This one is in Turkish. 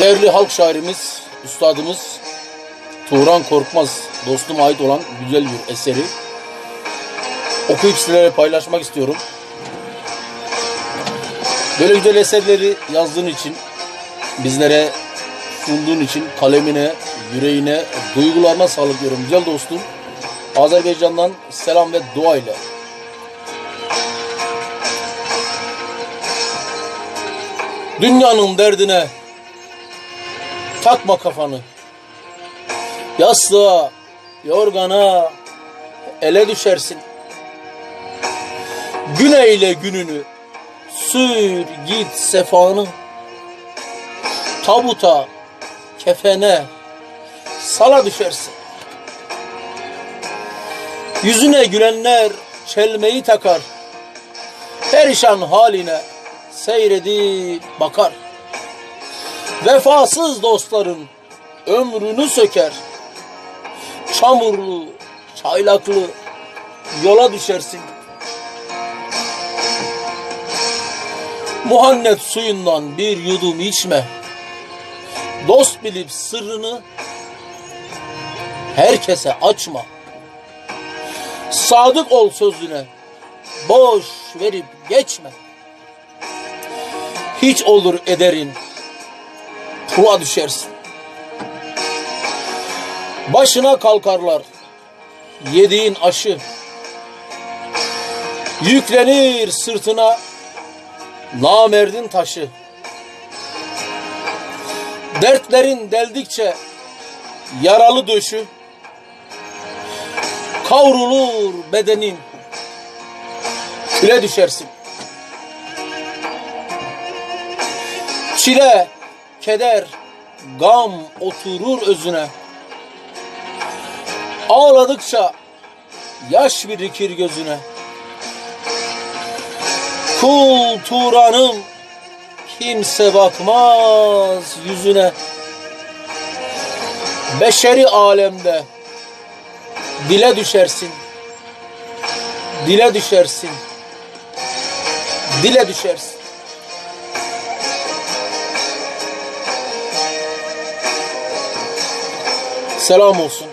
Değerli halk şairimiz, üstadımız Turan Korkmaz dostuma ait olan güzel bir eseri okuyup sizlere paylaşmak istiyorum. Böyle güzel eserleri yazdığın için, bizlere sunduğun için kalemine, yüreğine, duygularına sağlık diyorum güzel dostum. Azerbaycan'dan selam ve dua ile. Dünyanın derdine takma kafanı. Yastığa, yorgana ele düşersin. Güneyle gününü sür git sefanı. Tabuta, kefene sala düşersin. Yüzüne gülenler çelmeyi takar. Perişan haline seyredip bakar. Vefasız dostların ömrünü söker. Çamurlu, çaylaklı yola düşersin. Muhannet suyundan bir yudum içme. Dost bilip sırrını herkese açma. Sadık ol sözüne. Boş verip geçme. Hiç olur ederin. Kula düşersin. Başına kalkarlar. Yediğin aşı. Yüklenir sırtına namerdin taşı. Dertlerin deldikçe yaralı döşü. Kavrulur bedenin. Küle düşersin. Çile, keder, gam oturur özüne. Ağladıkça yaş birikir gözüne. Kul Turan'ım kimse bakmaz yüzüne. Beşeri alemde dile düşersin. Dile düşersin. Dile düşersin. Selam olsun.